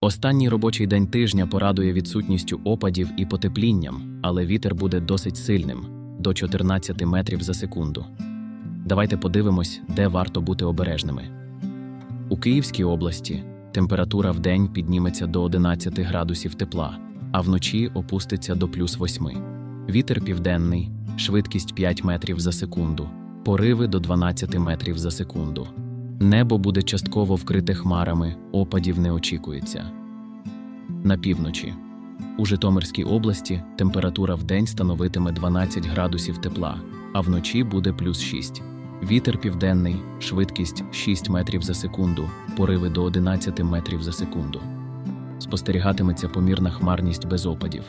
Останній робочий день тижня порадує відсутністю опадів і потеплінням, але вітер буде досить сильним до 14 метрів за секунду. Давайте подивимось, де варто бути обережними. У Київській області температура в день підніметься до 11 градусів тепла, а вночі опуститься до плюс 8. Вітер південний, швидкість 5 метрів за секунду, пориви до 12 метрів за секунду. Небо буде частково вкрите хмарами, опадів не очікується. На півночі. У Житомирській області температура в день становитиме 12 градусів тепла, а вночі буде плюс 6. Вітер південний, швидкість 6 метрів за секунду, пориви до 11 метрів за секунду. Спостерігатиметься помірна хмарність без опадів.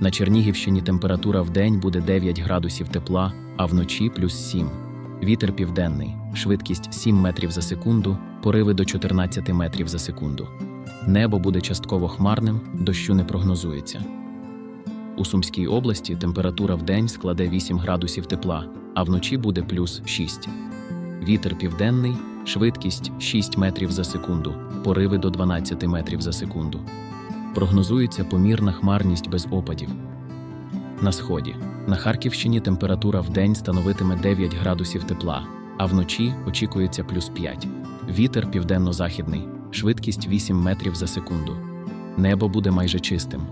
На Чернігівщині температура в день буде 9 градусів тепла, а вночі плюс 7. Вітер південний, швидкість 7 метрів за секунду, пориви до 14 метрів за секунду. Небо буде частково хмарним, дощу не прогнозується. У Сумській області температура в день складе 8 градусів тепла, а вночі буде плюс 6. Вітер південний, швидкість 6 метрів за секунду, пориви до 12 метрів за секунду. Прогнозується помірна хмарність без опадів. На сході. На Харківщині температура в день становитиме 9 градусів тепла, а вночі очікується плюс 5. Вітер південно-західний, швидкість 8 метрів за секунду. Небо буде майже чистим.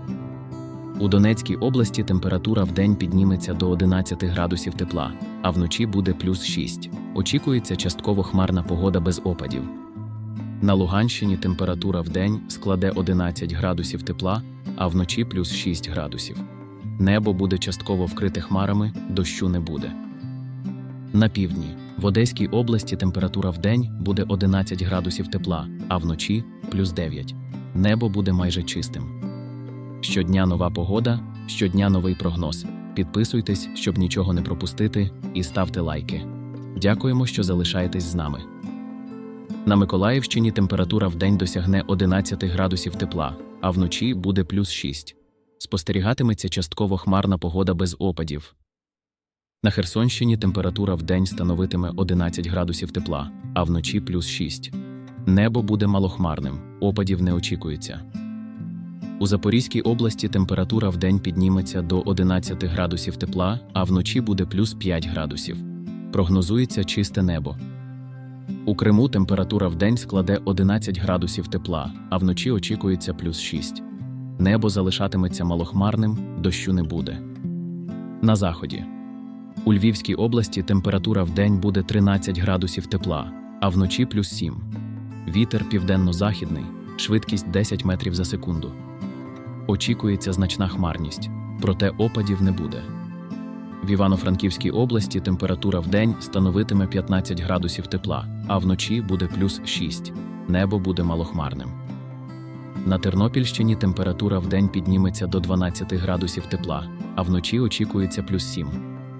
У Донецькій області температура в день підніметься до 11 градусів тепла, а вночі буде плюс 6. Очікується частково хмарна погода без опадів. На Луганщині температура в день складе 11 градусів тепла, а вночі плюс 6 градусів. Небо буде частково вкрите хмарами, дощу не буде. На півдні в Одеській області температура в день буде 11 градусів тепла, а вночі плюс 9. Небо буде майже чистим. Щодня нова погода, щодня новий прогноз. Підписуйтесь, щоб нічого не пропустити, і ставте лайки. Дякуємо, що залишаєтесь з нами. На Миколаївщині температура в день досягне 11 градусів тепла, а вночі буде плюс 6. Спостерігатиметься частково хмарна погода без опадів. На Херсонщині температура в день становитиме 11 градусів тепла, а вночі плюс 6. Небо буде малохмарним, опадів не очікується. У Запорізькій області температура в день підніметься до 11 градусів тепла, а вночі буде плюс 5 градусів. Прогнозується чисте небо. У Криму температура в день складе 11 градусів тепла, а вночі очікується плюс 6. Небо залишатиметься малохмарним, дощу не буде. На заході. У Львівській області температура в день буде 13 градусів тепла, а вночі плюс 7. Вітер південно-західний, швидкість 10 метрів за секунду. Очікується значна хмарність, проте опадів не буде. В Івано-Франківській області температура в день становитиме 15 градусів тепла, а вночі буде плюс 6. Небо буде малохмарним. На Тернопільщині температура в день підніметься до 12 градусів тепла, а вночі очікується плюс 7.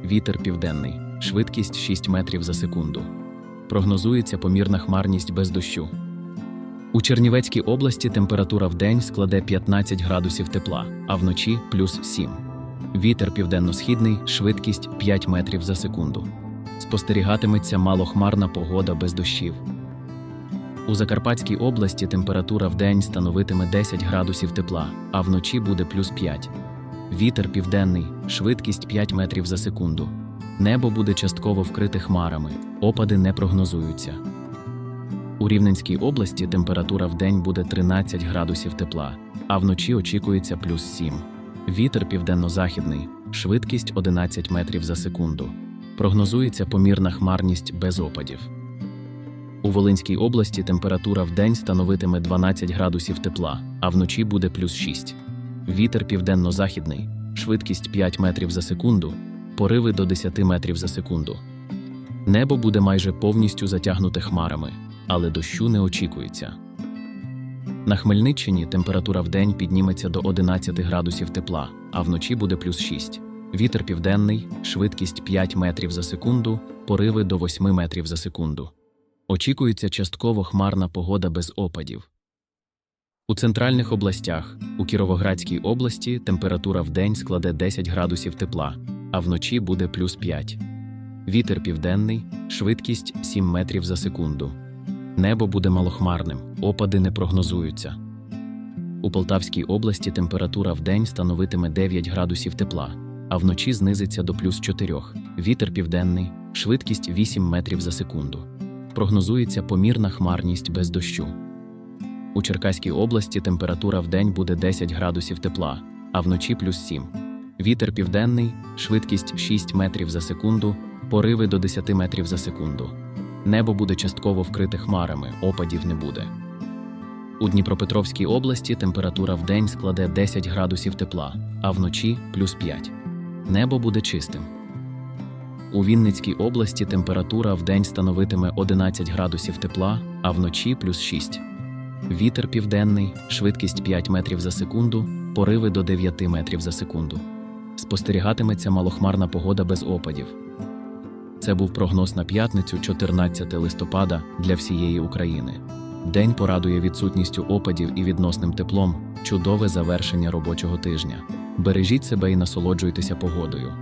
Вітер південний, швидкість 6 метрів за секунду. Прогнозується помірна хмарність без дощу. У Чернівецькій області температура в день складе 15 градусів тепла, а вночі плюс 7. Вітер південно-східний, швидкість 5 метрів за секунду. Спостерігатиметься малохмарна погода без дощів. У Закарпатській області температура в день становитиме 10 градусів тепла, а вночі буде плюс 5. Вітер південний, швидкість 5 метрів за секунду. Небо буде частково вкрите хмарами, опади не прогнозуються. У Рівненській області температура в день буде 13 градусів тепла, а вночі очікується плюс 7. Вітер південно-західний, швидкість 11 метрів за секунду. Прогнозується помірна хмарність без опадів. У Волинській області температура в день становитиме 12 градусів тепла, а вночі буде плюс 6. Вітер південно-західний, швидкість 5 метрів за секунду, пориви до 10 метрів за секунду. Небо буде майже повністю затягнуте хмарами, але дощу не очікується. На Хмельниччині температура в день підніметься до 11 градусів тепла, а вночі буде плюс 6. Вітер південний, швидкість 5 метрів за секунду, пориви до 8 метрів за секунду. Очікується частково хмарна погода без опадів. У центральних областях у Кіровоградській області температура в день складе 10 градусів тепла, а вночі буде плюс 5. Вітер південний, швидкість 7 метрів за секунду. Небо буде малохмарним, опади не прогнозуються. У Полтавській області температура вдень становитиме 9 градусів тепла, а вночі знизиться до плюс 4. Вітер південний, швидкість 8 метрів за секунду. Прогнозується помірна хмарність без дощу. У Черкаській області температура вдень буде 10 градусів тепла, а вночі плюс 7. Вітер південний, швидкість 6 метрів за секунду, пориви до 10 метрів за секунду. Небо буде частково вкрите хмарами, опадів не буде. У Дніпропетровській області температура вдень складе 10 градусів тепла, а вночі плюс 5. Небо буде чистим. У Вінницькій області температура вдень становитиме 11 градусів тепла, а вночі плюс 6. Вітер південний, швидкість 5 метрів за секунду, пориви до 9 метрів за секунду. Спостерігатиметься малохмарна погода без опадів. Це був прогноз на п'ятницю, 14 листопада, для всієї України. День порадує відсутністю опадів і відносним теплом, чудове завершення робочого тижня. Бережіть себе і насолоджуйтеся погодою.